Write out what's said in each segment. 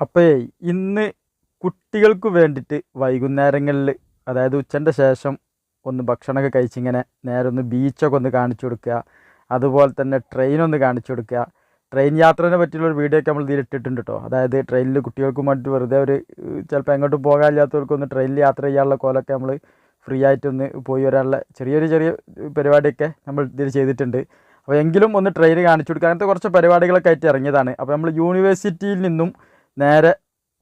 അപ്പോൾ ഇന്ന് കുട്ടികൾക്ക് വേണ്ടിയിട്ട് വൈകുന്നേരങ്ങളിൽ അതായത് ഉച്ചന്റെ ശേഷം ഒന്ന് ഭക്ഷണമൊക്കെ കഴിച്ചിങ്ങനെ നേരെ ഒന്ന് ബീച്ചൊക്കെ ഒന്ന് കാണിച്ചു കൊടുക്കുക. അതുപോലെ തന്നെ ട്രെയിൻ ഒന്ന് കാണിച്ചു കൊടുക്കുക. ട്രെയിൻ യാത്രേനെ പറ്റിയുള്ള ഒരു വീഡിയോ ഒക്കെ നമ്മൾ ഇതിൽ ഇട്ടിട്ടുണ്ട് കേട്ടോ അതായത് ട്രെയിനിൽ കുട്ടികൾക്ക് വേണ്ടി വെറുതെ ഒരു ചിലപ്പോൾ എങ്ങോട്ടും പോകാനില്ലാത്തവർക്ക് ഒന്ന് ട്രെയിനിൽ യാത്ര ചെയ്യാനുള്ള കോലൊക്കെ നമ്മൾ ഫ്രീ ആയിട്ടൊന്ന് പോയി വരാനുള്ള ചെറിയൊരു ചെറിയ പരിപാടിയൊക്കെ നമ്മൾ ഇതിൽ ചെയ്തിട്ടുണ്ട്. അപ്പോൾ എങ്കിലും ഒന്ന് ട്രെയിൻ കാണിച്ചു കൊടുക്കുക. അങ്ങനത്തെ കുറച്ച് പരിപാടികളൊക്കെ ആയിട്ട് ഇറങ്ങിയതാണ്. അപ്പോൾ നമ്മൾ യൂണിവേഴ്സിറ്റിയിൽ നിന്നും നേരെ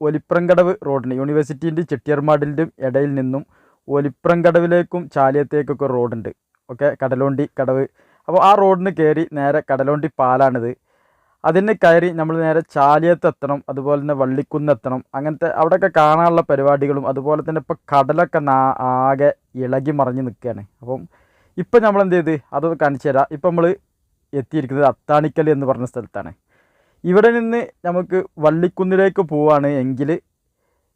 ഒലിപ്രങ്കടവ് റോഡിന് യൂണിവേഴ്സിറ്റിന്റെ ചെട്ടിയർമാടിന്റെയും ഇടയിൽ നിന്നും ഒലിപ്രങ്കടവിലേക്കും ചാലിയത്തേക്കൊക്കെ റോഡുണ്ട്. ഓക്കെ കടലോണ്ടി കടവ്. അപ്പോൾ ആ റോഡിന് കയറി നേരെ കടലോണ്ടി പാലാണിത്. അതിന് കയറി നമ്മൾ നേരെ ചാലിയത്ത് എത്തണം അതുപോലെ തന്നെ വള്ളിക്കുന്ന് എത്തണം. അങ്ങനത്തെ അവിടെയൊക്കെ കാണാനുള്ള പരിപാടികളും അതുപോലെ തന്നെ ഇപ്പോൾ കടലൊക്കെ നാ ആകെ ഇളകി മറിഞ്ഞ് നിൽക്കുകയാണ്. അപ്പം ഇപ്പം നമ്മൾ എന്ത് ചെയ്ത്? അത് കാണിച്ചു തരാം. ഇപ്പം നമ്മൾ എത്തിയിരിക്കുന്നത് അത്താണിക്കൽ എന്ന് പറഞ്ഞ സ്ഥലത്താണ്. ഇവിടെ നിന്ന് നമുക്ക് വള്ളിക്കുന്നിലേക്ക് പോവാണ് എങ്കിൽ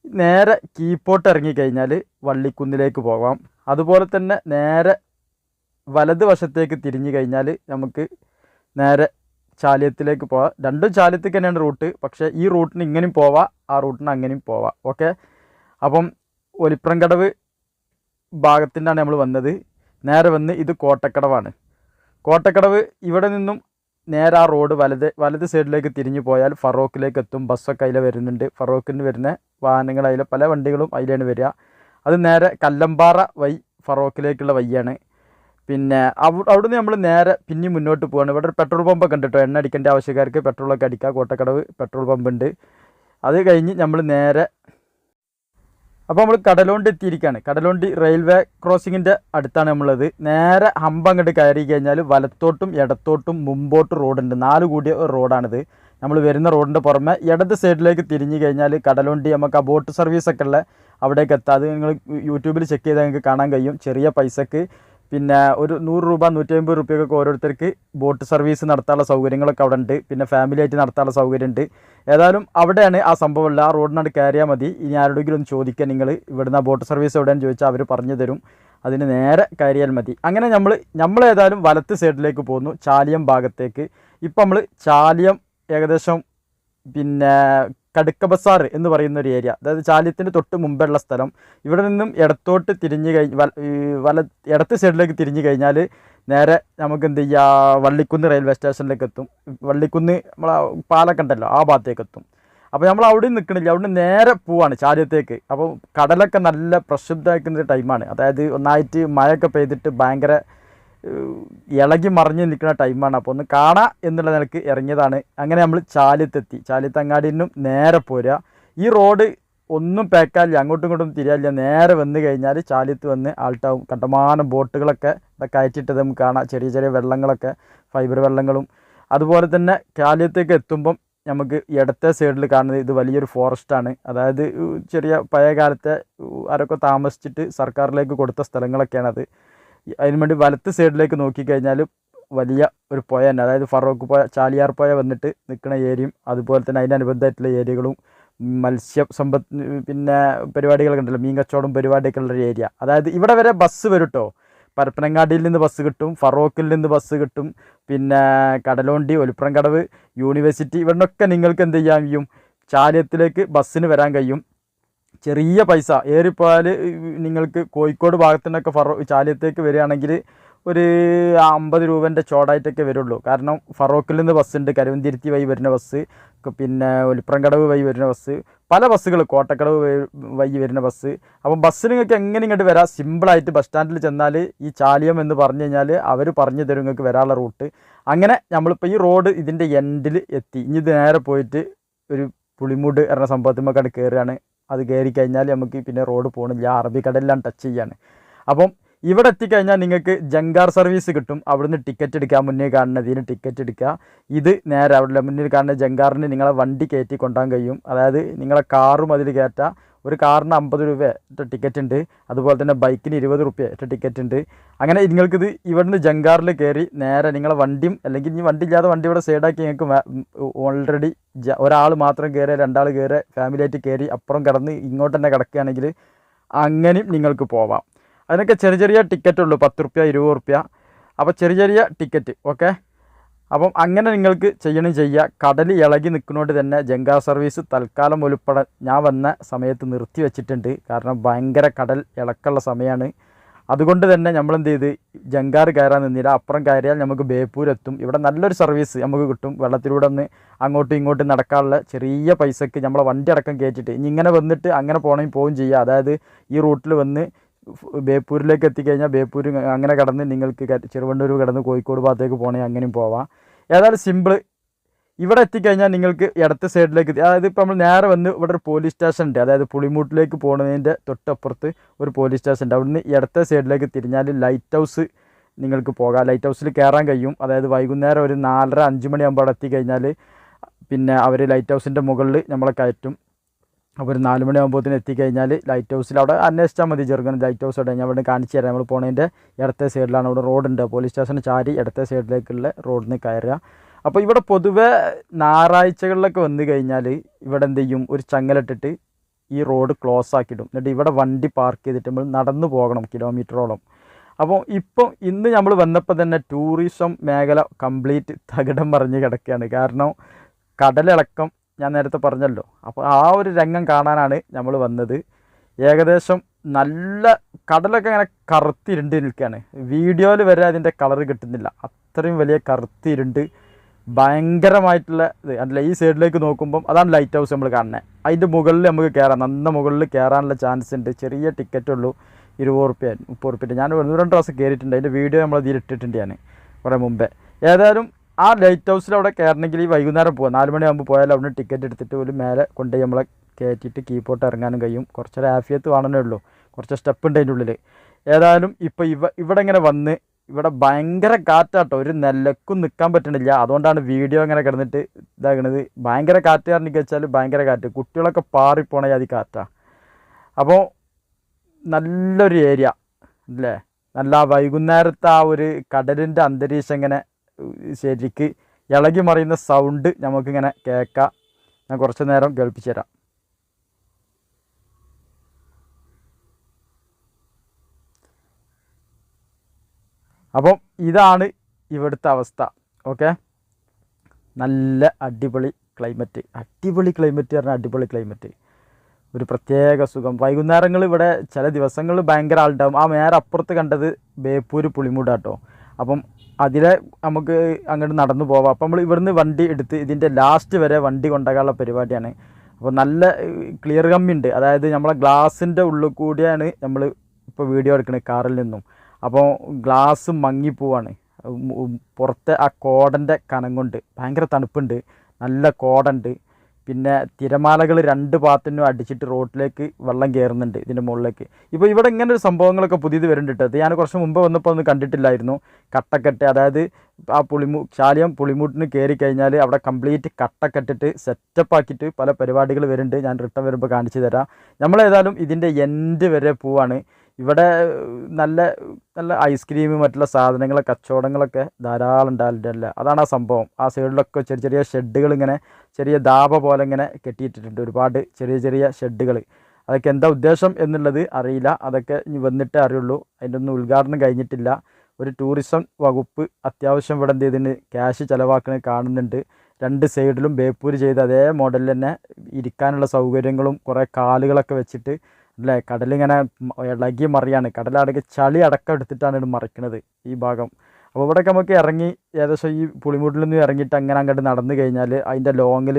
നേരെ കീപ്പോട്ട് ഇറങ്ങിക്കഴിഞ്ഞാൽ വള്ളിക്കുന്നിലേക്ക് പോകാം അതുപോലെ തന്നെ നേരെ വലത് വശത്തേക്ക് തിരിഞ്ഞു കഴിഞ്ഞാൽ നമുക്ക് നേരെ ചാലിയത്തിലേക്ക് പോവാം. രണ്ടും ചാലിയത്തേക്ക് തന്നെയാണ് റൂട്ട്. പക്ഷേ ഈ റൂട്ടിന് ഇങ്ങനെയും പോവാം ആ റൂട്ടിന് അങ്ങനെയും പോവാം. ഓക്കെ? അപ്പം ഒലിപ്രംകടവ് ഭാഗത്തിനാണ് നമ്മൾ വന്നത്. നേരെ വന്ന് ഇത് കോട്ടക്കടവാണ്. കോട്ടക്കടവ് ഇവിടെ നിന്നും നേരെ ആ റോഡ് വലത് വലത് സൈഡിലേക്ക് തിരിഞ്ഞു പോയാൽ ഫറോക്കിലേക്ക് എത്തും. ബസ്സൊക്കെ അതിലെ വരുന്നുണ്ട്. ഫറോക്കിന് വരുന്ന വാഹനങ്ങൾ അതിലെ പല വണ്ടികളും അതിലാണ് വരിക. അത് നേരെ കല്ലമ്പാറ വൈ ഫറോക്കിലേക്കുള്ള വഴിയാണ്. പിന്നെ അവ അവിടുന്ന് നമ്മൾ നേരെ പിന്നെ മുന്നോട്ട് പോവാണ്. ഇവിടെ ഒരു പെട്രോൾ പമ്പൊക്കെ ഉണ്ട് കേട്ടോ. എണ്ണ അടിക്കേണ്ട ആവശ്യക്കാർക്ക് പെട്രോളൊക്കെ അടിക്കുക. കോട്ടക്കടവ് പെട്രോൾ പമ്പ് ഉണ്ട് അത് കഴിഞ്ഞ് നമ്മൾ നേരെ അപ്പോൾ നമ്മൾ കടലോണ്ടി എത്തിയിരിക്കുകയാണ് കടലോണ്ടി റെയിൽവേ ക്രോസിങ്ങിന്റെ അടുത്താണ് നമ്മളുള്ളത്. നേരെ ഹമ്പ് അങ്ങോട്ട് കയറി കഴിഞ്ഞാൽ വലത്തോട്ടും ഇടത്തോട്ടും മുമ്പോട്ട് റോഡുണ്ട്. നാല് കൂടിയ റോഡാണിത്. നമ്മൾ വരുന്ന റോഡിന്റെ പുറമെ ഇടത് സൈഡിലേക്ക് തിരിഞ്ഞു കഴിഞ്ഞാൽ കടലോണ്ടി നമുക്ക് ആ ബോട്ട് സർവീസൊക്കെ ഉള്ള അവിടേക്ക് എത്താം. അത് നിങ്ങൾ യൂട്യൂബിൽ ചെക്ക് ചെയ്താൽ നിങ്ങൾക്ക് കാണാൻ കഴിയും. ചെറിയ പൈസക്ക് പിന്നെ ഒരു നൂറ് രൂപ നൂറ്റി അമ്പത് ഓരോരുത്തർക്ക് ബോട്ട് സർവീസ് നടത്താനുള്ള സൗകര്യങ്ങളൊക്കെ അവിടെ ഉണ്ട് പിന്നെ ഫാമിലി ആയിട്ട് നടത്താനുള്ള സൗകര്യം ഉണ്ട് ഏതായാലും അവിടെയാണ് ആ സംഭവമുള്ള ആ റോഡിനാണ് കയറിയാൽ മതി. ഇനി ആരോടെങ്കിലും ഒന്ന് ചോദിക്കുക നിങ്ങൾ ഇവിടുന്ന് ആ ബോട്ട് സർവീസ് എവിടെയാണെന്ന് ചോദിച്ചാൽ അവർ പറഞ്ഞു തരും. അതിന് നേരെ കയറിയാൽ മതി. അങ്ങനെ നമ്മൾ നമ്മൾ ഏതായാലും വലത്ത് സൈഡിലേക്ക് പോകുന്നു. ചാലിയം ഭാഗത്തേക്ക്. ഇപ്പം നമ്മൾ ചാലിയം ഏകദേശം പിന്നെ കടുക്ക ബസാർ എന്ന് പറയുന്ന ഒരു ഏരിയ. അതായത് ചാലിയത്തിന്റെ തൊട്ട് മുമ്പുള്ള സ്ഥലം. ഇവിടെ നിന്നും ഇടത്തോട്ട് തിരിഞ്ഞു കഴിഞ്ഞ് വല ഇടത്ത് സൈഡിലേക്ക് തിരിഞ്ഞു കഴിഞ്ഞാൽ നേരെ നമുക്ക് എന്ത് ചെയ്യുക വള്ളിക്കുന്ന് റെയിൽവേ സ്റ്റേഷനിലേക്ക് എത്തും. വള്ളിക്കുന്ന് നമ്മളെ പാലൊക്കെ ഉണ്ടല്ലോ ആ ഭാഗത്തേക്ക് എത്തും. അപ്പോൾ നമ്മൾ അവിടെ നിൽക്കണില്ല അവിടെ നേരെ പോവാണ് ചാലിയത്തേക്ക്. അപ്പോൾ കടലൊക്കെ നല്ല പ്രക്ഷുബ്ധമാക്കുന്ന ടൈമാണ് അതായത് ഒന്നായിട്ട് മഴയൊക്കെ പെയ്തിട്ട് ഭയങ്കര ഇളകി മറിഞ്ഞ് നിൽക്കുന്ന ടൈമാണ്. അപ്പോൾ ഒന്ന് കാണാം എന്നുള്ള നിലയ്ക്ക് ഇറങ്ങിയതാണ്. അങ്ങനെ നമ്മൾ ചാലിത്തെത്തി. ചാലിയത്തെത്തി നിന്നും നേരെ പോരുക. ഈ റോഡ് ഒന്നും പേക്കാലില്ല അങ്ങോട്ടും ഇങ്ങോട്ടും തിരിയാല്ല നേരെ വന്നു കഴിഞ്ഞാൽ ചാലിത്ത് വന്ന് ആൾട്ടാവും. കണ്ടമാനം ബോട്ടുകളൊക്കെ അയച്ചിട്ട് നമുക്ക് കാണാം. ചെറിയ ചെറിയ വെള്ളങ്ങളൊക്കെ ഫൈബർ വെള്ളങ്ങളും. അതുപോലെ തന്നെ ചാലിയത്തേക്ക് എത്തുമ്പം നമുക്ക് ഇടത്തെ സൈഡിൽ കാണുന്നത് ഇത് വലിയൊരു ഫോറസ്റ്റാണ് അതായത് ചെറിയ പഴയ കാലത്തെ ആരൊക്കെ താമസിച്ചിട്ട് സർക്കാരിലേക്ക് കൊടുത്ത സ്ഥലങ്ങളൊക്കെയാണത്. ഈ- അതിന് വേണ്ടി വലത്ത് സൈഡിലേക്ക് നോക്കിക്കഴിഞ്ഞാൽ വലിയ ഒരു പുഴ തന്നെ അതായത് ഫറോക്ക് പുഴ ചാലിയാർ പുഴ വന്നിട്ട് നിൽക്കുന്ന ഏരിയയും അതുപോലെ തന്നെ അതിനനുബന്ധമായിട്ടുള്ള ഏരിയകളും മത്സ്യ സമ്പത്ത് പിന്നെ പരിപാടികളൊക്കെ ഉണ്ടല്ലോ മീൻ കച്ചവടം പരിപാടിയൊക്കെ ഉള്ളൊരു ഏരിയ. അതായത് ഇവിടെ വരെ ബസ് വരും കേട്ടോ പരപ്പനങ്ങാടിയിൽ നിന്ന് ബസ് കിട്ടും ഫറോക്കിൽ നിന്ന് ബസ് കിട്ടും പിന്നെ കടലോണ്ടി ഒലിപ്പുറം കടവ് യൂണിവേഴ്സിറ്റി ഇവിടുന്നൊക്കെ നിങ്ങൾക്ക് എന്ത് ചെയ്യാൻ കഴിയും? ചാലിയത്തിലേക്ക് ബസ്സിന് വരാൻ കഴിയും. ചെറിയ പൈസ. ഏറിപ്പോയാൽ നിങ്ങൾക്ക് കോഴിക്കോട് ഭാഗത്തു നിന്നൊക്കെ ഫറോ ചാലിയത്തേക്ക് വരികയാണെങ്കിൽ ഒരു അമ്പത് രൂപേന്റെ ചോടായിട്ടൊക്കെ വരുള്ളൂ. കാരണം ഫറോക്കിൽ നിന്ന് ബസ്സുണ്ട്. കരുവന്തിരുത്തി വഴി വരുന്ന ബസ് പിന്നെ ഒലിപ്രംകടവ് വഴി വരുന്ന ബസ് പല ബസ്സുകൾ കോട്ടക്കടവ് വഴി- വരുന്ന ബസ് അപ്പം ബസ്സിന് നിങ്ങൾക്ക് എങ്ങനെ ഇങ്ങോട്ട് വരാം? സിമ്പിളായിട്ട് ബസ് സ്റ്റാൻഡിൽ ചെന്നാൽ ഈ ചാലിയം എന്ന് പറഞ്ഞു കഴിഞ്ഞാൽ അവർ പറഞ്ഞു തരും നിങ്ങൾക്ക് വരാനുള്ള റൂട്ട്. അങ്ങനെ നമ്മളിപ്പോൾ ഈ റോഡ് ഇതിന്റെ എൻഡിൽ എത്തി. ഇനി ഇത് നേരെ പോയിട്ട് ഒരു പുളിമൂട് എന്ന സംഭവത്തിന്മേക്കാട് കയറുകയാണ്. അത് കയറി കഴിഞ്ഞാൽ നമുക്ക് പിന്നെ റോഡ് പോകണില്ല അറബിക്കടലിലാണ് ടച്ച് ചെയ്യാണ് അപ്പം ഇവിടെ എത്തിക്കഴിഞ്ഞാൽ നിങ്ങൾക്ക് ജങ്കാർ സർവീസ് കിട്ടും. അവിടുന്ന് ടിക്കറ്റ് എടുക്കാൻ മുന്നേ കാണുന്നതിന് ടിക്കറ്റ് എടുക്കുക. ഇത് നേരെ അവിടെ മുന്നിൽ കാണുന്ന ജങ്കാറിന് നിങ്ങളെ വണ്ടി കയറ്റി കൊണ്ടുപോകാൻ കഴിയും. അതായത് നിങ്ങളെ കാറും അതിൽ കയറ്റാം. ഒരു കാറിന് അമ്പത് രൂപ ടിക്കറ്റ് ഉണ്ട്. അതുപോലെ തന്നെ ബൈക്കിന് ഇരുപത് റുപ്യ ടിക്കറ്റ് ഉണ്ട്. അങ്ങനെ നിങ്ങൾക്കിത് ഇവിടുന്ന് ജങ്കാറിൽ കയറി നേരെ നിങ്ങളെ വണ്ടിയും അല്ലെങ്കിൽ ഇനി വണ്ടി ഇല്ലാതെ വണ്ടി ഇവിടെ സൈഡാക്കി നിങ്ങൾക്ക് ഓൾറെഡി ഒരാൾ മാത്രം കയറി രണ്ടാൾ കയറി ഫാമിലി ആയിട്ട് കയറി അപ്പുറം കിടന്ന് ഇങ്ങോട്ട് തന്നെ കിടക്കുകയാണെങ്കിൽ അങ്ങനെയും നിങ്ങൾക്ക് പോവാം. അതിനൊക്കെ ചെറിയ ചെറിയ ടിക്കറ്റ് ഉള്ളൂ. പത്ത് റുപ്യ ഇരുപത് റുപ്യ. അപ്പോൾ ചെറിയ ചെറിയ ടിക്കറ്റ് ഓക്കെ അപ്പം അങ്ങനെ നിങ്ങൾക്ക് ചെയ്യണം ചെയ്യുക കടൽ ഇളകി നിൽക്കുന്നതുകൊണ്ട് തന്നെ ജങ്കാ സർവീസ് തൽക്കാലം ഉൾപ്പെടെ ഞാൻ വന്ന സമയത്ത് നിർത്തി വെച്ചിട്ടുണ്ട്. കാരണം ഭയങ്കര കടൽ ഇളക്കുള്ള സമയമാണ് അതുകൊണ്ട് തന്നെ നമ്മൾ എന്ത് ചെയ്ത്? ജങ്കാർ കയറാൻ നിന്നില്ല. അപ്പുറം കയറിയാൽ നമുക്ക് ബേപ്പൂർ എത്തും ഇവിടെ നല്ലൊരു സർവീസ് നമുക്ക് കിട്ടും. വെള്ളത്തിലൂടെ ഒന്ന് അങ്ങോട്ടും ഇങ്ങോട്ടും നടക്കാനുള്ള ചെറിയ പൈസക്ക് നമ്മളെ വണ്ടി അടക്കം കയറ്റിയിട്ട് ഇനി ഇങ്ങനെ വന്നിട്ട് അങ്ങനെ പോകണമെങ്കിൽ പോവുകയും ചെയ്യുക അതായത് ഈ റൂട്ടിൽ വന്ന് ബേപ്പൂരിലേക്ക് എത്തിക്കഴിഞ്ഞാൽ ബേപ്പൂർ അങ്ങനെ കടന്ന് നിങ്ങൾക്ക് ചെറുവണ്ടൂർ കടന്ന് കോഴിക്കോട് ഭാഗത്തേക്ക് പോകണമെങ്കിൽ അങ്ങനെയും പോവാം. ഏതായാലും സിമ്പിൾ ഇവിടെ എത്തിക്കഴിഞ്ഞാൽ നിങ്ങൾക്ക് ഇടത്തെ സൈഡിലേക്ക് അതായത് ഇപ്പോൾ നമ്മൾ നേരെ വന്ന് ഇവിടെ ഒരു പോലീസ് സ്റ്റേഷൻ ഉണ്ട്. അതായത് പുളിമൂട്ടിലേക്ക് പോകുന്നതിന്റെ തൊട്ടപ്പുറത്ത് ഒരു പോലീസ് സ്റ്റേഷൻ ഉണ്ട്. അവിടുന്ന് ഇടത്തെ സൈഡിലേക്ക് തിരിഞ്ഞാൽ ലൈറ്റ് ഹൗസ് നിങ്ങൾക്ക് പോകാം. ലൈറ്റ് ഹൗസിൽ കയറാൻ കഴിയും. അതായത് വൈകുന്നേരം ഒരു നാലര അഞ്ച് മണിയാകുമ്പോൾ അവിടെ എത്തിക്കഴിഞ്ഞാൽ പിന്നെ അവർ ലൈറ്റ് ഹൗസിന്റെ മുകളിൽ നമ്മളെ കയറ്റും. അപ്പോൾ ഒരു നാല് മണിയാകുമ്പോഴത്തേന് എത്തിക്കഴിഞ്ഞാൽ ലൈറ്റ് ഹൗസിൽ അവിടെ അന്വേഷിച്ചാൽ മതി ചെറുക്കൻ ലൈറ്റ് ഹൗസ് അവിടെ. ഞാൻ അവിടെ കാണിച്ചു തരാം. നമ്മൾ പോണതിന്റെ ഇടത്തെ സൈഡിലാണ് അവിടെ റോഡുണ്ട് പോലീസ് സ്റ്റേഷന് ചാരി ഇടത്തെ സൈഡിലേക്കുള്ള റോഡിൽ നിന്ന് കയറുക. അപ്പോൾ ഇവിടെ പൊതുവേ ഞായറാഴ്ചകളിലൊക്കെ വന്നു കഴിഞ്ഞാൽ ഇവിടെ എന്ത് ചെയ്യും? ഒരു ചങ്ങലിട്ടിട്ട് ഈ റോഡ് ക്ലോസ് ആക്കിയിടും. എന്നിട്ട് ഇവിടെ വണ്ടി പാർക്ക് ചെയ്തിട്ട് നമ്മൾ നടന്നു പോകണം കിലോമീറ്ററോളം അപ്പോൾ ഇപ്പം ഇന്ന് നമ്മൾ വന്നപ്പോൾ തന്നെ ടൂറിസം മേഖല കംപ്ലീറ്റ് തകിടം മറിഞ്ഞ് കിടക്കുകയാണ്. കാരണം കടലിളക്കം ഞാൻ നേരത്തെ പറഞ്ഞല്ലോ. അപ്പോൾ ആ ഒരു രംഗം കാണാനാണ് നമ്മൾ വന്നത്. ഏകദേശം നല്ല കടലൊക്കെ ഇങ്ങനെ കറുത്തിരുണ്ട് നിൽക്കുകയാണ്. വീഡിയോയിൽ വരെ അതിന്റെ കളർ കിട്ടുന്നില്ല. അത്രയും വലിയ കറുത്തിരുണ്ട്. ഭയങ്കരമായിട്ടുള്ള ഇത്. അല്ല ഈ സൈഡിലേക്ക് നോക്കുമ്പം അതാണ് ലൈറ്റ് ഹൗസ് നമ്മൾ കാണുന്നത് അതിന്റെ മുകളിൽ നമുക്ക് കയറാം നന്ന മുകളിൽ കയറാനുള്ള ചാൻസ് ഉണ്ട്. ചെറിയ ടിക്കറ്റ് ഉള്ളൂ. ഇരുപത് റുപ്യ മുപ്പത് റുപ്യ ഞാൻ ഒന്ന് രണ്ട് പ്രാവശ്യം കയറിയിട്ടുണ്ട് അതിന്റെ വീഡിയോ നമ്മൾ അതിൽ ഇട്ടിട്ടുണ്ട് ഞാൻ കുറേ മുമ്പേ. ഏതായാലും ആ ലൈറ്റ് ഹൗസിൽ അവിടെ കയറണമെങ്കിൽ ഈ വൈകുന്നേരം പോകാം നാല് മണിയാകുമ്പോൾ പോയാൽ അവിടെ ടിക്കറ്റ് എടുത്തിട്ട് ഒരു മേലെ കൊണ്ടുപോയി നമ്മളെ കയറ്റിയിട്ട് കീപ്പോട്ട് ഇറങ്ങാനും കഴിയും. കുറച്ചൊരു ആഫിയത്ത് വേണമെന്നേ ഉള്ളൂ. കുറച്ച് സ്റ്റെപ്പ് ഉണ്ട് അതിന്റെ ഉള്ളിൽ ഏതായാലും ഇപ്പോൾ ഇവ ഇവിടെ ഇങ്ങനെ വന്ന് ഇവിടെ ഭയങ്കര കാറ്റാട്ടോ. ഒരു നെല്ലക്കും നിൽക്കാൻ പറ്റണില്ല. അതുകൊണ്ടാണ് വീഡിയോ ഇങ്ങനെ കിടന്നിട്ട് ഇതാകണത്. ഭയങ്കര കാറ്റ് കാരണം വെച്ചാൽ ഭയങ്കര കാറ്റ്. കുട്ടികളൊക്കെ പാറിപ്പോണേ അത് കാറ്റാ. അപ്പോൾ നല്ലൊരു ഏരിയ അല്ലേ? നല്ല വൈകുന്നേരത്തെ ആ ഒരു കടലിന്റെ അന്തരീക്ഷം ഇങ്ങനെ ശരിക്ക് ഇളകി മറിയുന്ന സൗണ്ട് നമുക്കിങ്ങനെ കേൾക്കാം. ഞാൻ കുറച്ച് നേരം കേൾപ്പിച്ചു തരാം. അപ്പം ഇതാണ് ഇവിടുത്തെ അവസ്ഥ. ഓക്കെ നല്ല അടിപൊളി ക്ലൈമറ്റ് അടിപൊളി ക്ലൈമറ്റ് പറഞ്ഞാൽ അടിപൊളി ക്ലൈമറ്റ് ഒരു പ്രത്യേക സുഖം. വൈകുന്നേരങ്ങൾ ഇവിടെ ചില ദിവസങ്ങളിൽ ഭയങ്കര ആളുണ്ടാവും ആ നേരെ അപ്പുറത്ത് കണ്ടത് ബേപ്പൂർ പുളിമൂടാട്ടോ. അപ്പം അതിലെ നമുക്ക് അങ്ങോട്ട് നടന്നു പോവാം. അപ്പം നമ്മൾ ഇവിടുന്ന് വണ്ടി എടുത്ത് ഇതിന്റെ ലാസ്റ്റ് വരെ വണ്ടി കൊണ്ടുപോകാനുള്ള പരിപാടിയാണ്. അപ്പോൾ നല്ല ക്ലിയർ കമ്മി ഉണ്ട്. അതായത് നമ്മളെ ഗ്ലാസിന്റെ ഉള്ളിൽ കൂടിയാണ് നമ്മൾ ഇപ്പോൾ വീഡിയോ എടുക്കുന്നത് കാറിൽ നിന്നും. അപ്പോൾ ഗ്ലാസ് മങ്ങിപ്പോവാണ് പുറത്തെ ആ കോടന്റെ കനം കൊണ്ട് ഭയങ്കര തണുപ്പുണ്ട്. നല്ല കോടുണ്ട് പിന്നെ തിരമാലകൾ രണ്ട് ഭാഗത്തുനിന്നും അടിച്ചിട്ട് റോഡിലേക്ക് വെള്ളം കയറുന്നുണ്ട് ഇതിന്റെ മുകളിലേക്ക്. ഇപ്പോൾ ഇവിടെ ഇങ്ങനെ ഒരു സംഭവങ്ങളൊക്കെ പുതിയത് വരുന്നുണ്ട് ഞാൻ കുറച്ച് മുമ്പ് വന്നപ്പോൾ ഒന്നും കണ്ടിട്ടില്ലായിരുന്നു. കട്ടക്കെട്ട് അതായത് ആ പുളിമു ശാലിയം പുളിമൂട്ടിന് കയറി കഴിഞ്ഞാൽ അവിടെ കംപ്ലീറ്റ് കട്ടക്കെട്ടിട്ട് സെറ്റപ്പ് ആക്കിയിട്ട് പല പരിപാടികൾ വരുന്നുണ്ട്. ഞാൻ റിട്ടേൺ വരുമ്പോൾ കാണിച്ചു തരാം. നമ്മളേതായാലും ഇതിന്റെ എൻഡ് വരെ പോവാണ്. ഇവിടെ നല്ല നല്ല ഐസ്ക്രീം മറ്റുള്ള സാധനങ്ങൾ കച്ചവടങ്ങളൊക്കെ ധാരാളം ഉണ്ടാവില്ല അതാണ് ആ സംഭവം. ആ സൈഡിലൊക്കെ ചെറിയ ചെറിയ ഷെഡുകൾ ഇങ്ങനെ ചെറിയ ദാബ പോലെ ഇങ്ങനെ കെട്ടിയിട്ടിട്ടുണ്ട്. ഒരുപാട് ചെറിയ ചെറിയ ഷെഡുകൾ അതൊക്കെ എന്താ ഉദ്ദേശം എന്നുള്ളത് അറിയില്ല. അതൊക്കെ ഇനി വന്നിട്ടേ അറിയുള്ളൂ. അതിന്റെ ഒന്നും ഉദ്ഘാടനം കഴിഞ്ഞിട്ടില്ല. ഒരു ടൂറിസം വകുപ്പ് അത്യാവശ്യം ഇവിടെ എന്ത് ചെയ്തിന് ക്യാഷ് ചിലവാക്കണ കാണുന്നുണ്ട്. രണ്ട് സൈഡിലും ബേപ്പൂർ ചെയ്ത് അതേ മോഡലിൽ തന്നെ ഇരിക്കാനുള്ള സൗകര്യങ്ങളും കുറേ കാലുകളൊക്കെ വെച്ചിട്ട് അല്ലേ? കടലിങ്ങനെ ഇളകി മറിയാണ്. കടലടക്കി ചളി അടക്കം എടുത്തിട്ടാണ് ഇത് മറിക്കണത് ഈ ഭാഗം. അപ്പോൾ ഇവിടെയൊക്കെ നമുക്ക് ഇറങ്ങി ഏകദേശം ഈ പുളിമൂട്ടിൽ നിന്ന് ഇറങ്ങിയിട്ട് അങ്ങനെ അങ്ങോട്ട് നടന്നു കഴിഞ്ഞാൽ അതിന്റെ ലോങ്ങിൽ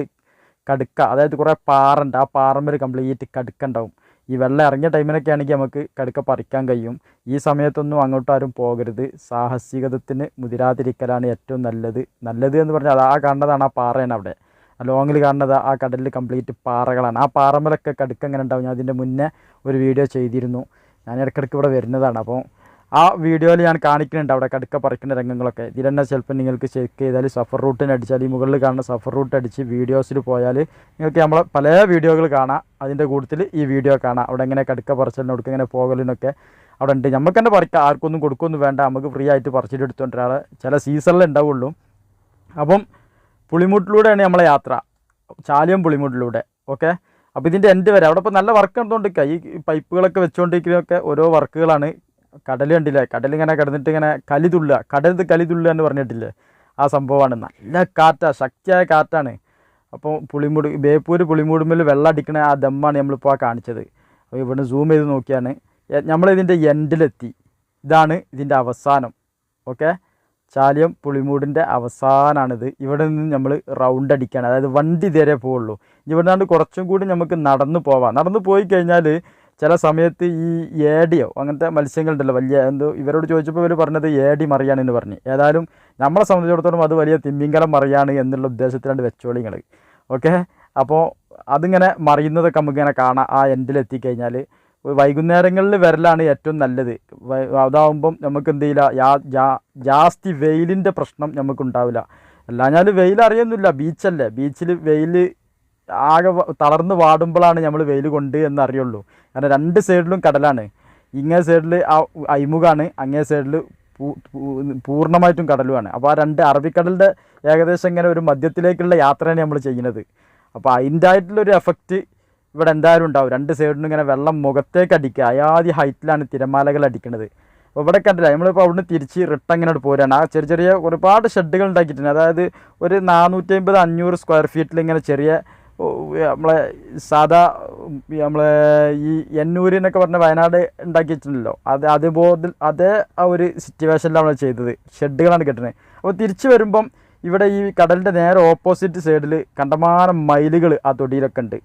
കടുക്ക അതായത് കുറേ പാറുണ്ട് ആ പാറമ്മൽ കംപ്ലീറ്റ് കടുക്ക ഉണ്ടാവും. ഈ വെള്ളം ഇറങ്ങിയ ടൈമിലൊക്കെ ആണെങ്കിൽ നമുക്ക് കടുക്ക പറിക്കാൻ കഴിയും. ഈ സമയത്തൊന്നും അങ്ങോട്ട് ആരും പോകരുത്. സാഹസികതത്തിന് മുതിരാതിരിക്കലാണ് ഏറ്റവും നല്ലത്. നല്ലത് എന്ന് പറഞ്ഞാൽ ആ കാണുന്നതാണ് ആ പാറയാണ് അവിടെ. ആ ലോങ്ങിൽ കാണുന്നത് ആ കടലിൽ കംപ്ലീറ്റ് പാറകളാണ്. ആ പാറമലൊക്കെ കടുക്ക എങ്ങനെ ഉണ്ടാവും? ഞാൻ അതിന്റെ മുന്നേ ഒരു വീഡിയോ ചെയ്തിരുന്നു. ഞാൻ ഇടയ്ക്കിടയ്ക്ക് ഇവിടെ വരുന്നതാണ്. അപ്പോൾ ആ വീഡിയോയിൽ ഞാൻ കാണിക്കുന്നുണ്ട് അവിടെ കടുക്ക പറിക്കുന്ന രംഗങ്ങളൊക്കെ. ഇതിൽ തന്നെ ചിലപ്പോൾ നിങ്ങൾക്ക് ചെക്ക് ചെയ്താൽ സഫർ റൂട്ടിന് അടിച്ചാൽ ഈ മുകളിൽ കാണുന്ന സഫർ റൂട്ട് അടിച്ച് വീഡിയോസിൽ പോയാൽ നിങ്ങൾക്ക് നമ്മളെ പല വീഡിയോകൾ കാണാം. അതിന്റെ കൂട്ടത്തിൽ ഈ വീഡിയോ കാണാം. അവിടെ എങ്ങനെ കടുക്ക പറിച്ചലിന് കൊടുക്കുക ഇങ്ങനെ പോകലിനൊക്കെ അവിടെ ഉണ്ട്. നമുക്ക് തന്നെ പറിക്കാം. ആർക്കൊന്നും കൊടുക്കൊന്നും വേണ്ട. നമുക്ക് ഫ്രീ ആയിട്ട് പറിച്ചിട്ട് എടുത്തുകൊണ്ടിരാളെ ചില സീസണിൽ ഉണ്ടാവുള്ളൂ. അപ്പം പുളിമുട്ടിലൂടെയാണ് നമ്മളെ യാത്ര. ചാലിയം പുളിമുട്ടിലൂടെ. ഓക്കെ? അപ്പോൾ ഇതിന്റെ എൻഡ് വരെ. അവിടെ ഇപ്പോൾ നല്ല വർക്ക് നടന്നുകൊണ്ടിരിക്കുക ഈ പൈപ്പുകളൊക്കെ വെച്ചുകൊണ്ടിരിക്കുന്നതൊക്കെ ഓരോ വർക്കുകളാണ് കടൽ കണ്ടില്ലേ? കടലിങ്ങനെ കിടന്നിട്ട് ഇങ്ങനെ കലി തുള്ളുക. കടൽ കലി തുള്ളുക എന്ന് പറഞ്ഞിട്ടില്ലേ? ആ സംഭവമാണ് നല്ല കാറ്റാണ് ശക്തിയായ കാറ്റാണ്. അപ്പോൾ പുളിമൂട് ബേപ്പൂര് പുളിമൂടുമ്പിൽ വെള്ളം അടിക്കണ ആ ദമ്മാണ് നമ്മളിപ്പോൾ ആ കാണിച്ചത്. അപ്പോൾ ഇവിടെ സൂം ചെയ്ത് നോക്കിയാണ്. നമ്മളിതിന്റെ എൻഡിലെത്തി ഇതാണ് ഇതിന്റെ അവസാനം. ഓക്കെ? ചാലിയം പുളിമൂടിന്റെ അവസാനമാണിത് ഇവിടെ നിന്ന് നമ്മൾ റൗണ്ട് അടിക്കുകയാണ് അതായത് വണ്ടി ഇതേരെ പോവുള്ളൂ. ഇവിടെ നിന്നാണ്ട് കുറച്ചും കൂടി നമുക്ക് നടന്നു പോവാം. നടന്നു പോയി കഴിഞ്ഞാൽ ചില സമയത്ത് ഈ ഏടിയോ അങ്ങനത്തെ മത്സ്യങ്ങളുണ്ടല്ലോ വലിയ എന്തോ ഇവരോട് ചോദിച്ചപ്പോൾ ഇവർ പറഞ്ഞത് ഏടി മറിയാണെന്ന് പറഞ്ഞു. ഏതായാലും നമ്മളെ സംബന്ധിച്ചിടത്തോളം അത് വലിയ തിമ്മിങ്കലം മറിയാണ് എന്നുള്ള ഉദ്ദേശത്തിലാണ് വെച്ചോളിങ്ങൾ ഓക്കെ? അപ്പോൾ അതിങ്ങനെ മറിയുന്നതൊക്കെ നമുക്കിങ്ങനെ കാണാം. ആ എൻഡിലെത്തിക്കഴിഞ്ഞാൽ വൈകുന്നേരങ്ങളിൽ വരലാണ് ഏറ്റവും നല്ലത്. അതാവുമ്പം നമുക്ക് എന്ത് ചെയ്യില്ല ജാസ്തി വെയിലിന്റെ പ്രശ്നം നമുക്കുണ്ടാവില്ല. അല്ലാഞ്ഞാൽ വെയിൽ അറിയൊന്നുമില്ല ബീച്ചല്ലേ. ബീച്ചിൽ വെയിൽ ആകെ തളർന്ന് വാടുമ്പോഴാണ് നമ്മൾ വെയിൽ കൊണ്ട് എന്ന് അറിയുള്ളൂ. കാരണം രണ്ട് സൈഡിലും കടലാണ്. ഇങ്ങേ സൈഡിൽ ആ അയിമുഖാണ് അങ്ങേ സൈഡിൽ പൂർണമായിട്ടും കടലുമാണ്. അപ്പോൾ ആ രണ്ട് അറബിക്കടലിന്റെ ഏകദേശം ഇങ്ങനെ ഒരു മധ്യത്തിലേക്കുള്ള യാത്രയാണ് നമ്മൾ ചെയ്യുന്നത്. അപ്പോൾ അതിന്റെ ആയിട്ടുള്ളൊരു എഫക്റ്റ് ഇവിടെ എന്തായാലും ഉണ്ടാവും. രണ്ട് സൈഡിലും ഇങ്ങനെ വെള്ളം മുഖത്തേക്ക് അടിക്കുക. അയാതി ഹൈറ്റിലാണ് തിരമാലകൾ അടിക്കുന്നത് അപ്പോൾ ഇവിടെ കണ്ടില്ല നമ്മളിപ്പോൾ അവിടുന്ന് തിരിച്ച് റിട്ടൺ ഇങ്ങനെ പോരാണ്. ആ ചെറിയ ചെറിയ ഒരുപാട് ഷെഡുകൾ ഉണ്ടാക്കിയിട്ടുണ്ട്. അതായത് ഒരു നാനൂറ്റി അമ്പത് അഞ്ഞൂറ് സ്ക്വയർ ഫീറ്റിൽ ഇങ്ങനെ ചെറിയ നമ്മളെ സാധാ നമ്മളെ ഈ എന്നൂര് എന്നൊക്കെ പറഞ്ഞ വയനാട് ഉണ്ടാക്കിയിട്ടുണ്ടല്ലോ. അത് അതുപോലെ അതേ ആ ഒരു സിറ്റുവേഷനിലാണ് ചെയ്തത്. ഷെഡുകളാണ് കെട്ടുന്നത് അപ്പോൾ തിരിച്ചു വരുമ്പം ഇവിടെ ഈ കടലിന്റെ നേരെ ഓപ്പോസിറ്റ് സൈഡിൽ കണ്ടമാനം മയിലുകൾ ആ തൊടിയിലൊക്കെ ഉണ്ട്.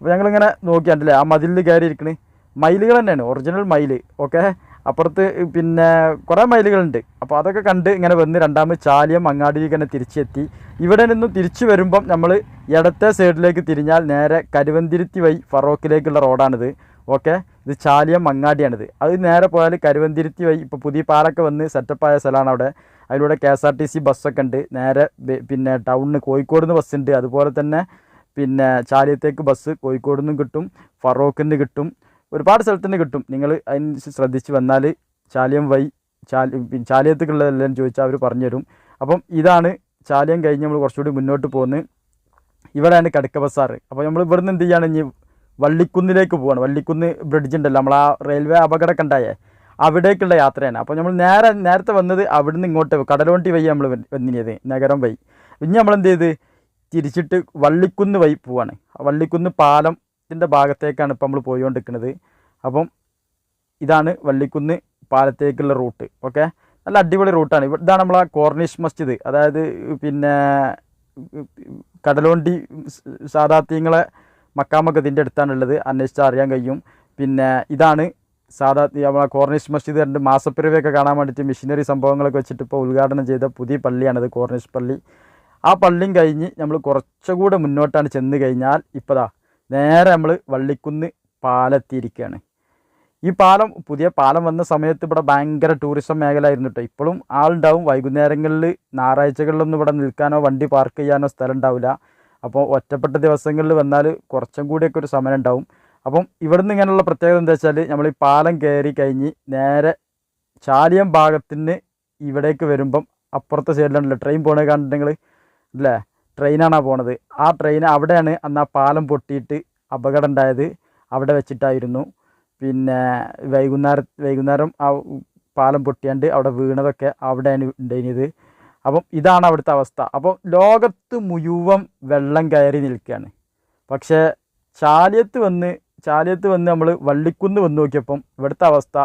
അപ്പോൾ ഞങ്ങളിങ്ങനെ നോക്കിയാണ്ടല്ലേ ആ മതിലിൽ കയറി ഇരിക്കണ് മയിലുകൾ തന്നെയാണ് ഒറിജിനൽ മയിൽ ഓക്കെ അപ്പുറത്ത് പിന്നെ കുറേ മൈലുകളുണ്ട് അപ്പോൾ അതൊക്കെ കണ്ട് ഇങ്ങനെ വന്ന് രണ്ടാമത് ചാലിയം അങ്ങാടിയിലേക്ക് തന്നെ തിരിച്ചെത്തി. ഇവിടെ നിന്ന് തിരിച്ചു വരുമ്പം നമ്മൾ ഇടത്തെ സൈഡിലേക്ക് തിരിഞ്ഞാൽ നേരെ കരുവന്തിരുത്തി വൈ ഫറോക്കിലേക്കുള്ള റോഡാണിത്. ഓക്കെ? ഇത് ചാലിയം അങ്ങാടിയാണിത്. അത് നേരെ പോയാൽ കരുവന്തിരുത്തി വൈ ഇപ്പോൾ പുതിയ പാലൊക്കെ വന്ന് സെറ്റപ്പായ സ്ഥലമാണ് അവിടെ. അതിലൂടെ K S R T C ബസ്സൊക്കെ ഉണ്ട്. നേരെ പിന്നെ ടൗണിന് കോഴിക്കോട് നിന്ന് ബസ്സുണ്ട്. അതുപോലെ തന്നെ പിന്നെ ചാലിയത്തേക്ക് ബസ് കോഴിക്കോട് നിന്നും കിട്ടും ഫറോക്കിൽ നിന്ന് കിട്ടും. ഒരുപാട് സ്ഥലത്ത് നിന്ന് കിട്ടും. നിങ്ങൾ അതിന് ശ്രദ്ധിച്ച് വന്നാൽ ചാലിയം വൈ ചാലി ചാലിയത്തേക്കുള്ളതെല്ലാം ചോദിച്ചാൽ അവർ പറഞ്ഞുതരും. അപ്പം ഇതാണ് ചാലിയം കഴിഞ്ഞ് നമ്മൾ കുറച്ചുകൂടി മുന്നോട്ട് പോകുന്നത് ഇവിടെയാണ് കടുക്ക ബസാറ്. അപ്പോൾ നമ്മൾ ഇവിടുന്ന് എന്ത് ചെയ്യാണ് ഇനി വള്ളിക്കുന്നിലേക്ക് പോവാണ്. വള്ളിക്കുന്ന് ബ്രിഡ്ജ് ഉണ്ടല്ലോ നമ്മൾ ആ റെയിൽവേ അപകടമൊക്കെ ഉണ്ടായേ അവിടേക്കുള്ള യാത്രയാണ്. അപ്പോൾ നമ്മൾ നേരെ നേരത്തെ വന്നത് അവിടുന്ന് ഇങ്ങോട്ട് കടലോണ്ടി വഴി നമ്മൾ വന്നിനത് നഗരം വഴി. ഇനി നമ്മൾ എന്ത് ചെയ്ത്? തിരിച്ചിട്ട് വള്ളിക്കുന്ന് വഴി പോവാണ്. വള്ളിക്കുന്ന് വള്ളിക്കുന്ന് പാലത്തിന്റെ ഭാഗത്തേക്കാണ് ഇപ്പം നമ്മൾ പോയിക്കൊണ്ടിരിക്കുന്നത് അപ്പം ഇതാണ് വള്ളിക്കുന്ന് പാലത്തേക്കുള്ള റൂട്ട്. ഓക്കെ? നല്ല അടിപൊളി റൂട്ടാണ്. ഇതാണ് നമ്മൾ ആ കോർണിഷ് മസ്ജിദ്. അതായത് പിന്നെ കടലോണ്ടി സാധാത്യങ്ങളെ മക്കാമൊക്കെ ഇതിന്റെ അടുത്താണുള്ളത്. അന്വേഷിച്ചാൽ അറിയാൻ കഴിയും. പിന്നെ ഇതാണ് സാധാ നമ്മളെ കോർണിഷ് മസ്ജിദ് രണ്ട് മാസപ്പിറവിയൊക്കെ കാണാൻ വേണ്ടിയിട്ട് മിഷനറി സംഭവങ്ങളൊക്കെ വെച്ചിട്ട് ഇപ്പോൾ ഉദ്ഘാടനം ചെയ്ത പുതിയ പള്ളിയാണിത് കോർണിഷ് പള്ളി. ആ പള്ളിയും കഴിഞ്ഞ് നമ്മൾ കുറച്ചുകൂടെ മുന്നോട്ടാണ് ചെന്ന് കഴിഞ്ഞാൽ ഇപ്പതാ നേരെ നമ്മൾ വള്ളിക്കുന്ന് പാലെത്തിയിരിക്കുകയാണ്. ഈ പാലം പുതിയ പാലം വന്ന സമയത്ത് ഇവിടെ ഭയങ്കര ടൂറിസം മേഖല ആയിരുന്നു കേട്ടോ ഇപ്പോഴും ആളുണ്ടാവും. വൈകുന്നേരങ്ങളിൽ ഞായറാഴ്ചകളിലൊന്നും ഇവിടെ നിൽക്കാനോ വണ്ടി പാർക്ക് ചെയ്യാനോ സ്ഥലം ഉണ്ടാവില്ല. അപ്പോൾ ഒറ്റപ്പെട്ട ദിവസങ്ങളിൽ വന്നാൽ കുറച്ചും കൂടിയൊക്കെ ഒരു സമയം ഉണ്ടാവും. അപ്പം ഇവിടുന്ന് ഇങ്ങനെയുള്ള പ്രത്യേകത എന്താ വെച്ചാൽ നമ്മൾ ഈ പാലം കയറി കഴിഞ്ഞ് നേരെ ചാലിയം ഭാഗത്തിന് ഇവിടേക്ക് വരുമ്പം അപ്പുറത്തെ സൈഡിലാണല്ലോ ട്രെയിൻ പോണത് കണ്ടിട്ടുണ്ടെങ്കിൽ അല്ലേ? ട്രെയിനാണ് പോണത്. ആ ട്രെയിൻ അവിടെയാണ് അന്ന് ആ പാലം പൊട്ടിയിട്ട് അപകടം ഉണ്ടായത് അവിടെ വെച്ചിട്ടായിരുന്നു. പിന്നെ വൈകുന്നേരം വൈകുന്നേരം ആ പാലം പൊട്ടിയാണ്ട് അവിടെ വീണതൊക്കെ അവിടെയാണ് ഉണ്ടായിരുന്നത്. അപ്പം ഇതാണ് അവിടുത്തെ അവസ്ഥ. അപ്പം ലോകത്ത് മുഴുവൻ വെള്ളം കയറി നിൽക്കുകയാണ്. പക്ഷേ ചാലിയത്ത് വന്ന് ചാലിയത്ത് വന്ന് നമ്മൾ വള്ളിക്കുന്ന് വന്ന് നോക്കിയപ്പം ഇവിടുത്തെ അവസ്ഥ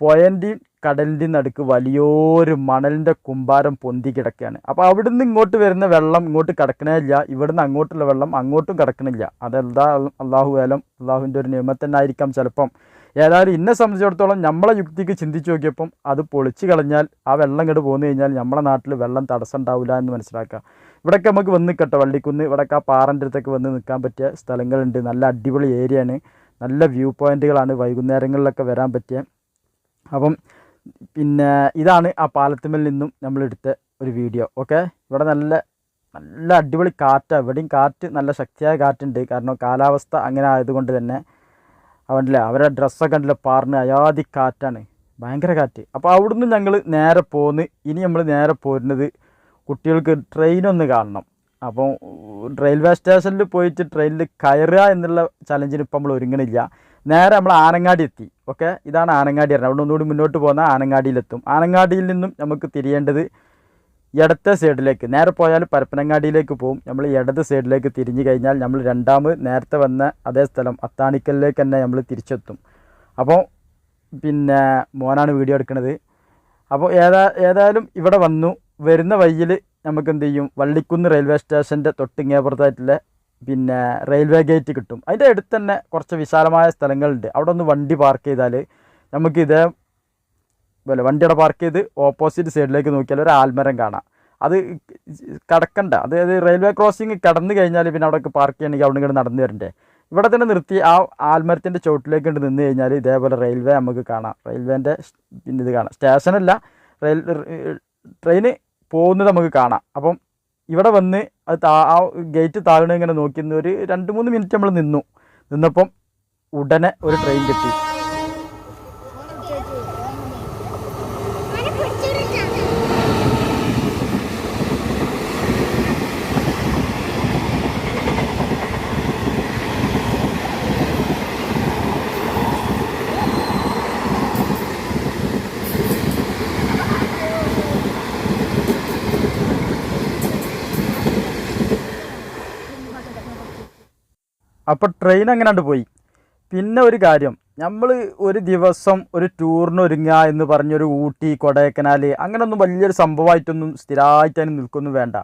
പുഴന്റെയും കടലിന്റെ നടുക്ക് വലിയൊരു മണലിന്റെ കുമ്പാരം പൊന്തി കിടക്കുകയാണ്. അപ്പോൾ അവിടുന്ന് ഇങ്ങോട്ട് വരുന്ന വെള്ളം ഇങ്ങോട്ട് കിടക്കണില്ല ഇവിടുന്ന് അങ്ങോട്ടുള്ള വെള്ളം അങ്ങോട്ടും കിടക്കണില്ല. അതെന്താ അള്ളാഹു വേലം അള്ളാഹുവിന്റെ ഒരു നിയമം തന്നെ ആയിരിക്കാം ചിലപ്പം. ഏതായാലും ഇന്നെ സംബന്ധിച്ചിടത്തോളം നമ്മളെ യുക്തിക്ക് ചിന്തിച്ച് നോക്കിയപ്പം അത് പൊളിച്ച് കളഞ്ഞാൽ ആ വെള്ളം ഇങ്ങോട്ട് പോന്നു കഴിഞ്ഞാൽ നമ്മുടെ നാട്ടിൽ വെള്ളം തടസ്സം ഉണ്ടാവില്ല എന്ന് മനസ്സിലാക്കുക ഇവിടെയൊക്കെ നമുക്ക് വന്ന് നിൽക്കട്ടെ വള്ളിക്കുന്ന്. ഇവിടെയൊക്കെ ആ പാറന്റെ അടുത്തൊക്കെ വന്ന് നിൽക്കാൻ പറ്റിയ സ്ഥലങ്ങളുണ്ട്. നല്ല അടിപൊളി ഏരിയയാണ്. നല്ല വ്യൂ പോയിന്റുകളാണ് വൈകുന്നേരങ്ങളിലൊക്കെ വരാൻ പറ്റിയ അപ്പം പിന്നെ ഇതാണ് ആ പാലത്തുമ്മൽ നിന്നും നമ്മൾ എടുത്ത ഒരു വീഡിയോ ഓക്കെ? ഇവിടെ നല്ല നല്ല അടിപൊളി കാറ്റാണ് ഇവിടെയും കാറ്റ് നല്ല ശക്തിയായ കാറ്റുണ്ട്. കാരണം കാലാവസ്ഥ അങ്ങനെ ആയതുകൊണ്ട് തന്നെ അവന്റെ അവരുടെ ഡ്രസ്സൊക്കെ ഉണ്ടല്ലോ പാറിന് അയാതി കാറ്റാണ്. ഭയങ്കര കാറ്റ്. അപ്പോൾ അവിടുന്ന് ഞങ്ങൾ നേരെ പോന്ന് ഇനി നമ്മൾ നേരെ പോരുന്നത് കുട്ടികൾക്ക് ട്രെയിനൊന്ന് കാണണം. അപ്പം റെയിൽവേ സ്റ്റേഷനിൽ പോയിട്ട് ട്രെയിനിൽ കയറുക എന്നുള്ള ചലഞ്ചിന് ഇപ്പം നമ്മൾ ഒരുങ്ങണില്ല. നേരെ നമ്മൾ ആനങ്ങാടി എത്തി ഓക്കെ ഇതാണ് ആനങ്ങാടി പറഞ്ഞത്. അവിടെ ഒന്നുകൂടി മുന്നോട്ട് പോകുന്ന ആനങ്ങാടിയിലെത്തും. ആനങ്ങാടിയിൽ നിന്നും നമുക്ക് തിരിയേണ്ടത് ഇടത്തെ സൈഡിലേക്ക് നേരെ പോയാൽ പരപ്പനങ്ങാടിയിലേക്ക് പോകും നമ്മൾ ഇടത് സൈഡിലേക്ക് തിരിഞ്ഞു കഴിഞ്ഞാൽ നമ്മൾ രണ്ടാമത് നേരത്തെ വന്ന അതേ സ്ഥലം അത്താണിക്കലിലേക്ക് തന്നെ നമ്മൾ തിരിച്ചെത്തും. അപ്പോൾ പിന്നെ മോനാണ് വീഡിയോ എടുക്കുന്നത്. അപ്പോൾ ഏതാ ഏതായാലും ഇവിടെ വന്നു. വരുന്ന വഴിയിൽ നമുക്ക് എന്ത് ചെയ്യും? വള്ളിക്കുന്ന് റെയിൽവേ സ്റ്റേഷന്റെ തൊട്ടിങ്ങേപ്പുറത്തായിട്ടുള്ള പിന്നെ റെയിൽവേ ഗേറ്റ് കിട്ടും. അതിന്റെ അടുത്ത് തന്നെ കുറച്ച് വിശാലമായ സ്ഥലങ്ങളുണ്ട്. അവിടെ ഒന്ന് വണ്ടി പാർക്ക് ചെയ്താൽ നമുക്ക് ഇതേ പോലെ വണ്ടിയുടെ പാർക്ക് ചെയ്ത് ഓപ്പോസിറ്റ് സൈഡിലേക്ക് നോക്കിയാൽ ഒരു ആൽമരം കാണാം. അത് കടക്കണ്ട. അതായത് റെയിൽവേ ക്രോസിങ് കടന്നു കഴിഞ്ഞാൽ പിന്നെ അവിടെയൊക്കെ പാർക്ക് ചെയ്യണമെങ്കിൽ അവിടെ ഇങ്ങോട്ട് നടന്നു വരണ്ടേ. ഇവിടെ തന്നെ നിർത്തി ആ ആൽമരത്തിന്റെ ചുവട്ടിലേക്ക് ഉണ്ട് നിന്ന് കഴിഞ്ഞാൽ ഇതേപോലെ റെയിൽവേ നമുക്ക് കാണാം. റെയിൽവേന്റെ പിന്നെ ഇത് കാണാം. സ്റ്റേഷനല്ല റെയിൽ ട്രെയിന് പോകുന്നത് നമുക്ക് കാണാം. അപ്പം ഇവിടെ വന്ന് അത് താ ആ ഗേറ്റ് താഴെ ഇങ്ങനെ നോക്കി ഒരു രണ്ട് മൂന്ന് മിനിറ്റ് നമ്മൾ നിന്നു. നിന്നപ്പം ഉടനെ ഒരു ട്രെയിൻ കിട്ടി. അപ്പോൾ ട്രെയിൻ അങ്ങനെയാണ്ട് പോയി? പിന്നെ ഒരു കാര്യം നമ്മൾ ഒരു ദിവസം ഒരു ടൂറിന് ഒരുങ്ങുക എന്ന് പറഞ്ഞൊരു ഊട്ടി കൊടൈക്കനാൽ അങ്ങനെയൊന്നും വലിയൊരു സംഭവമായിട്ടൊന്നും സ്ഥിരമായിട്ടതിന് നിൽക്കൊന്നും വേണ്ട.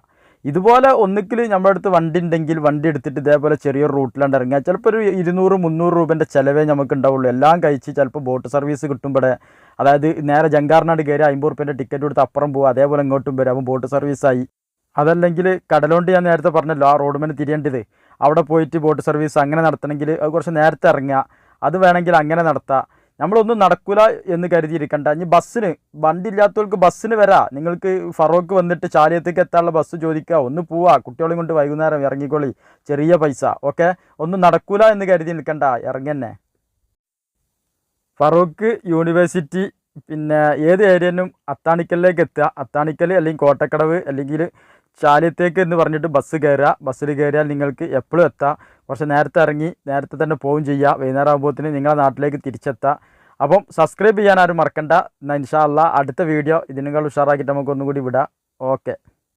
ഇതുപോലെ ഒന്നിക്കിൽ നമ്മുടെ അടുത്ത് വണ്ടി ഉണ്ടെങ്കിൽ വണ്ടി എടുത്തിട്ട് ഇതേപോലെ ചെറിയൊരു റൂട്ടിലാണ്ട് ഇറങ്ങുക. ചിലപ്പോൾ ഒരു ഇരുന്നൂറ് മുന്നൂറ് രൂപേന്റെ ചിലവേ നമുക്ക് ഉണ്ടാവുള്ളൂ എല്ലാം കഴിച്ച് ചിലപ്പോൾ ബോട്ട് സർവീസ് കിട്ടുമ്പോൾ അതായത് നേരെ ജങ്കാർനാട് കയറി അമ്പത് റുപ്യേന്റെ ടിക്കറ്റ് കൊടുത്ത് അപ്പുറം പോകും അതേപോലെ ഇങ്ങോട്ടും വരും അപ്പം ബോട്ട് സർവീസായി. അതല്ലെങ്കിൽ കടലോണ്ട് ഞാൻ നേരത്തെ പറഞ്ഞല്ലോ ആ റോഡ് മേലെ തിരിയേണ്ടത്. അവിടെ പോയിട്ട് ബോട്ട് സർവീസ് അങ്ങനെ നടത്തണമെങ്കിൽ കുറച്ച് നേരത്തെ ഇറങ്ങുക. അത് വേണമെങ്കിൽ അങ്ങനെ നടത്താം. നമ്മളൊന്നും നടക്കൂല എന്ന് കരുതിയിരിക്കണ്ട. ഇനി ബസ്സിന് വണ്ടി ഇല്ലാത്തവർക്ക് ബസ്സിന് വരാം. നിങ്ങൾക്ക് ഫറോക്ക് വന്നിട്ട് ചാലിയത്തേക്ക് എത്താനുള്ള ബസ് ചോദിക്കുക. ഒന്ന് പോവാ. കുട്ടികളെയും കൊണ്ട് വൈകുന്നേരം ഇറങ്ങിക്കോളി. ചെറിയ പൈസ. ഓക്കെ? ഒന്നും നടക്കൂല എന്ന് കരുതി നിൽക്കണ്ട ഇറങ്ങന്നെ. ഫറൂഖ് യൂണിവേഴ്സിറ്റി പിന്നെ ഏത് ഏരിയനും അത്താണിക്കലിലേക്ക് എത്തുക. അത്താണിക്കൽ അല്ലെങ്കിൽ കോട്ടക്കടവ് അല്ലെങ്കിൽ ചാലിയത്തേക്ക് എന്ന് പറഞ്ഞിട്ട് ബസ് കയറുക ബസ്സിൽ കയറിയാൽ നിങ്ങൾക്ക് എപ്പോഴും എത്താം. കുറച്ച് നേരത്തെ ഇറങ്ങി നേരത്തെ തന്നെ പോവുകയും ചെയ്യുക വൈകുന്നേരം ആകുമ്പോഴത്തിന് നിങ്ങളുടെ നാട്ടിലേക്ക് തിരിച്ചെത്താം. അപ്പം സബ്സ്ക്രൈബ് ചെയ്യാൻ ആരും മറക്കണ്ട. എന്നാൽ ഇൻഷാ അല്ലാ അടുത്ത വീഡിയോ ഇതിനേക്കാൾ ഉഷാറാക്കിയിട്ട് നമുക്ക് ഒന്നും കൂടി വിടാം. ഓക്കെ